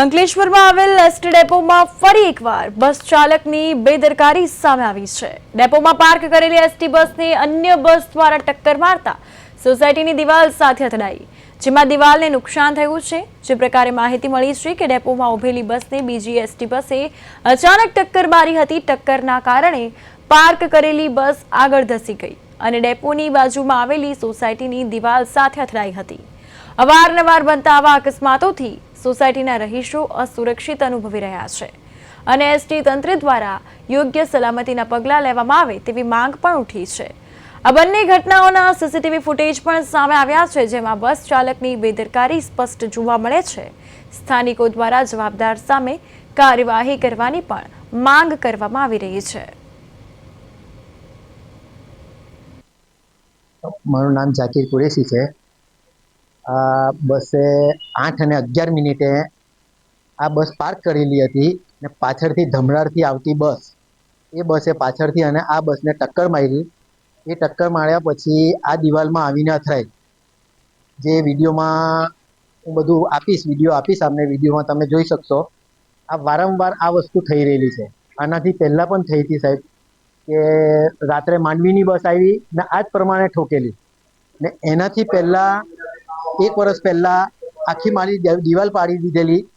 અંકલેશ્વરમાં આવેલ એસટી ડેપોમાં ફરી એકવાર બસ ચાલકની બેદરકારી સામે આવી છે. ડેપોમાં પાર્ક કરેલી એસટી બસને અન્ય બસ દ્વારા ટક્કર મારતા સોસાયટીની દિવાલ સાથે અથડાઈ. જેમાં દિવાલને નુકસાન થયું છે. જે પ્રકારે માહિતી મળી છે કે ડેપોમાં ઉભેલી બસને બીજી એસટી બસે અચાનક ટક્કર મારી હતી. ટક્કરના કારણે પાર્ક કરેલી બસ આગળ ધસી ગઈ અને ડેપોની બાજુમાં આવેલી સોસાયટીની દિવાલ સાથે અથડાઈ હતી. અવારનવાર બનતા આવા અકસ્માતોથી સોસાયટીના રહીશો અસુરક્ષિત અનુભવી રહ્યા છે. અને એસટી તંત્ર દ્વારા યોગ્ય સલામતીના પગલાં લેવામાં આવે તેવી માંગ પણ ઉઠી છે. આ બંને ઘટનાઓના સીસીટીવી ફૂટેજ પણ સામે આવ્યા છે, જેમાં બસ ચાલકની બેદરકારી સ્પષ્ટ જોવા મળે છે. સ્થાનિકો દ્વારા જવાબદાર સામે કાર્યવાહી કરવાની પણ માંગ કરવામાં આવી રહી છે. મારું નામ જાકીર કુરેશી છે. બસે આઠ અને અગિયાર મિનિટે આ બસ પાર્ક કરેલી હતી ને પાછળથી ધમરારથી આવતી બસ, એ બસે પાછળથી અને આ બસને ટક્કર મારી. એ ટક્કર માર્યા પછી આ દિવાલમાં આવીને અથડાઈ. જે વિડીયોમાં હું બધું આપીશ, વીડિયો આપીશ આપને, વિડીયોમાં તમે જોઈ શકશો. આ વારંવાર આ વસ્તુ થઈ રહેલી છે. આનાથી પહેલાં પણ થઈ હતી સાહેબ, કે રાત્રે માંડવીની બસ આવી ને આ જ પ્રમાણે ઠોકેલી. ને એનાથી પહેલા એક વર્ષ પહેલા આખી મારી દિવાલ પાડી દીધેલી.